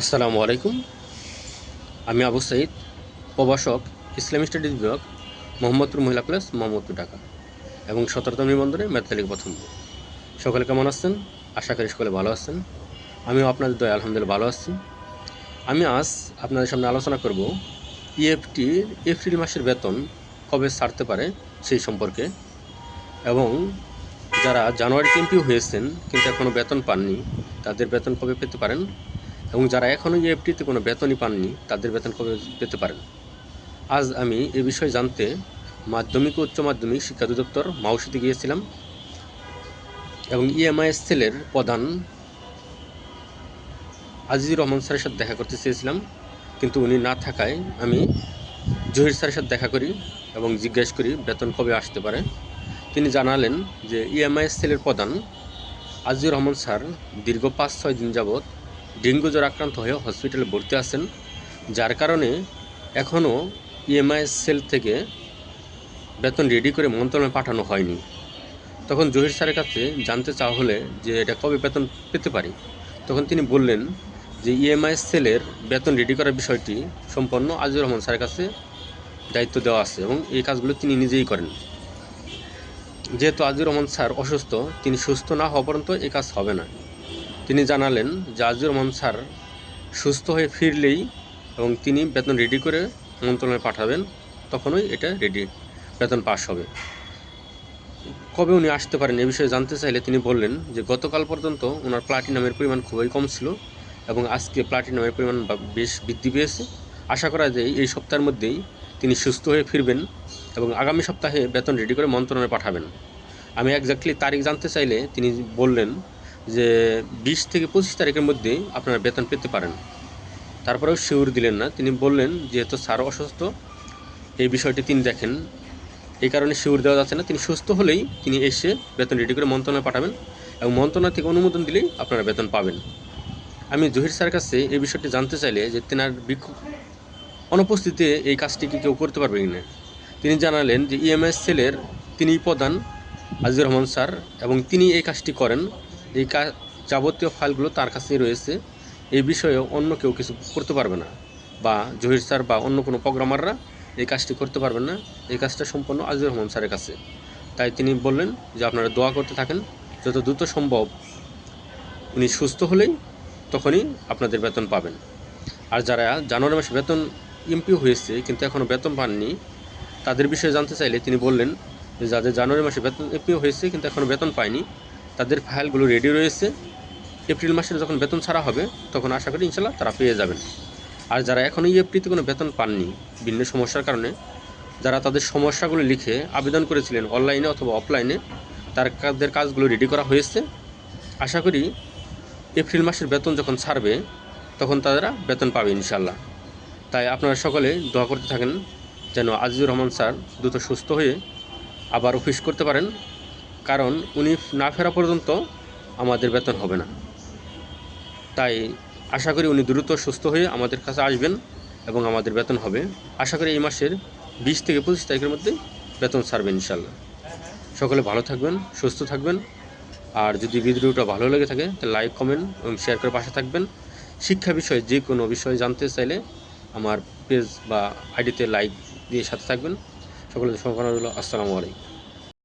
আসসালামু আলাইকুম। আমি আবু সাইদ, প্রভাষক ইসলামী স্টাডিজ বিভাগ, মোহাম্মদপুর মহিলা কলেজ, মোহাম্মদপুর, ঢাকা, এবং সতেরোতম নিবন্ধনে ম্যাথালিক প্রথম। সকলে কেমন আছেন? আশা করি সকলে ভালো আছেন। আমিও আপনাদের দয়া, আলহামদুলিল্লাহ ভালো আছি। আমি আজ আপনাদের সামনে আলোচনা করব ইএফটির এপ্রিল মাসের বেতন কবে ছাড়তে পারে সেই সম্পর্কে। এবং যারা জানুয়ারি এমপিও হয়েছেন কিন্তু এখনও বেতন পাননি, তাদের বেতন কবে পেতে পারেন? এবং যারা এখনও ইএফটিতে কোনো বেতনই পাননি, তাদের বেতন কবে পেতে পারেন আজ আমি এ বিষয়ে জানতে মাধ্যমিক ও উচ্চ মাধ্যমিক শিক্ষা অধিদপ্তর মাউসিতে গিয়েছিলাম এবং ইএমআইএস সেলের প্রধান আজিজুর রহমান স্যারের সাথে দেখা করতে চেয়েছিলাম। কিন্তু উনি না থাকায় আমি জহির স্যারের সাথে দেখা করি এবং জিজ্ঞেস করি বেতন কবে আসতে পারে। তিনি জানালেন যে ইএমআইএস সেলের প্রধান আজিজুর রহমান স্যার দীর্ঘ পাঁচ ছয় দিন যাবৎ ডেঙ্গু জ্বর আক্রান্ত হয়ে হসপিটালে ভর্তি আছেন, যার কারণে এখনও ইএমআইএস সেল থেকে বেতন রেডি করে মন্ত্রণালয়ে পাঠানো হয়নি। তখন জহির স্যারের কাছে জানতে চাওয়া হলে যে এটা কবে বেতন পেতে পারি? তখন তিনি বললেন যে ইএমআইএস সেলের বেতন রেডি করার বিষয়টি সম্পন্ন আজিজুর রহমান স্যারের কাছে দায়িত্ব দেওয়া আছে এবং এই কাজগুলো তিনি নিজেই করেন। যেহেতু আজিজুর রহমান স্যার অসুস্থ, তিনি সুস্থ না হওয়া পর্যন্ত এই কাজ হবে না। তিনি জানালেন যে আজিজুর রহমান স্যার সুস্থ হয়ে ফিরলেই এবং তিনি বেতন রেডি করে মন্ত্রণালয়ে পাঠাবেন, তখনই এটা রেডি বেতন পাস হবে। কবে উনি আসতে পারেন এ বিষয়ে জানতে চাইলে তিনি বললেন যে, গতকাল পর্যন্ত ওনার প্লাটিনামের পরিমাণ খুবই কম ছিল এবং আজকে প্লাটিনামের পরিমাণ বেশ বৃদ্ধি পেয়েছে। আশা করা যায় এই সপ্তাহের মধ্যেই তিনি সুস্থ হয়ে ফিরবেন এবং আগামী সপ্তাহে বেতন রেডি করে মন্ত্রণালয়ে পাঠাবেন। আমি একজাক্টলি তারিখ জানতে চাইলে তিনি বললেন যে বিশ থেকে পঁচিশ তারিখের মধ্যে আপনারা বেতন পেতে পারেন। তারপরেও শিউর দিলেন না। তিনি বললেন, যেহেতু স্যার অসুস্থ, এই বিষয়টি তিনি দেখেন। এই কারণে শিউর দেওয়া যাচ্ছে না। তিনি সুস্থ হলেই তিনি এসে বেতন রেডি করে মন্ত্রণালয়ে পাঠাবেন এবং মন্ত্রণালয় থেকে অনুমোদন দিলেই আপনারা বেতন পাবেন। আমি জহির স্যারের কাছে এই বিষয়টি জানতে চাইলে যে তেনার বিক্ষোভ অনুপস্থিতিতে এই কাজটি কি কেউ করতে পারবে কিনা? তিনি জানালেন যে ইএমএস সেলের তিনি প্রধান, আজিজুর রহমান স্যার, এবং তিনি এই কাজটি করেন। এই যাবতীয় ফাইলগুলো তার কাছেই রয়েছে। এই বিষয়ে অন্য কেউ কিছু করতে পারবে না। বা জহির স্যার বা অন্য কোনো প্রোগ্রামাররা এই কাজটি করতে পারবেন না। এই কাজটা সম্পূর্ণ আজিজুর রহমান স্যারের কাছে। তাই তিনি বললেন যে আপনারা দোয়া করতে থাকেন। যত দ্রুত সম্ভব উনি সুস্থ হলেই তখনই আপনাদের বেতন পাবেন। আর যারা জানুয়ারি মাসে বেতন এমপি হয়েছে কিন্তু এখনও বেতন পাননি, তাদের বিষয়ে জানতে চাইলে তিনি বললেন যে যাদের জানুয়ারি মাসে বেতন এমপি হয়েছে কিন্তু এখনও বেতন পায়নি তাদের ফাইলগুলো রেডি রয়েছে। এপ্রিল মাসে যখন বেতন ছাড়া হবে, তখন আশা করি ইনশাল্লাহ তারা পেয়ে যাবেন। আর যারা এখনও ইএফটিতে কোনো বেতন পাননি, ভিন্ন সমস্যার কারণে, যারা তাদের সমস্যাগুলো লিখে আবেদন করেছিলেন অনলাইনে অথবা অফলাইনে তার তাদের কাজগুলো রেডি করা হয়েছে। আশা করি এপ্রিল মাসের বেতন যখন ছাড়বে, তখন তারা বেতন পাবে ইনশাল্লাহ। তাই আপনারা সকলে দোয়া করতে থাকেন যেন আজিজুর রহমান স্যার দ্রুত সুস্থ হয়ে আবার অফিস করতে পারেন। কারণ উনি না ফেরা পর্যন্ত আমাদের বেতন হবে না। তাই আশা করি উনি দ্রুত সুস্থ হয়ে আমাদের কাছে আসবেন এবং আমাদের বেতন হবে। আশা করি এই মাসের বিশ থেকে পঁচিশ তারিখের মধ্যে বেতন ছাড়বেন ইনশাল্লাহ সকলে ভালো থাকবেন, সুস্থ থাকবেন। আর যদি ভিডিওটা ভালো লেগে থাকে, তাহলে লাইক, কমেন্ট এবং শেয়ার করে পাশে থাকবেন। শিক্ষা বিষয়ে যে কোনো বিষয় জানতে চাইলে আমার পেজ বা আইডিতে লাইক দিয়ে সাথে থাকবেন। সকলের সঙ্গে রইল আসসালামু আলাইকুম।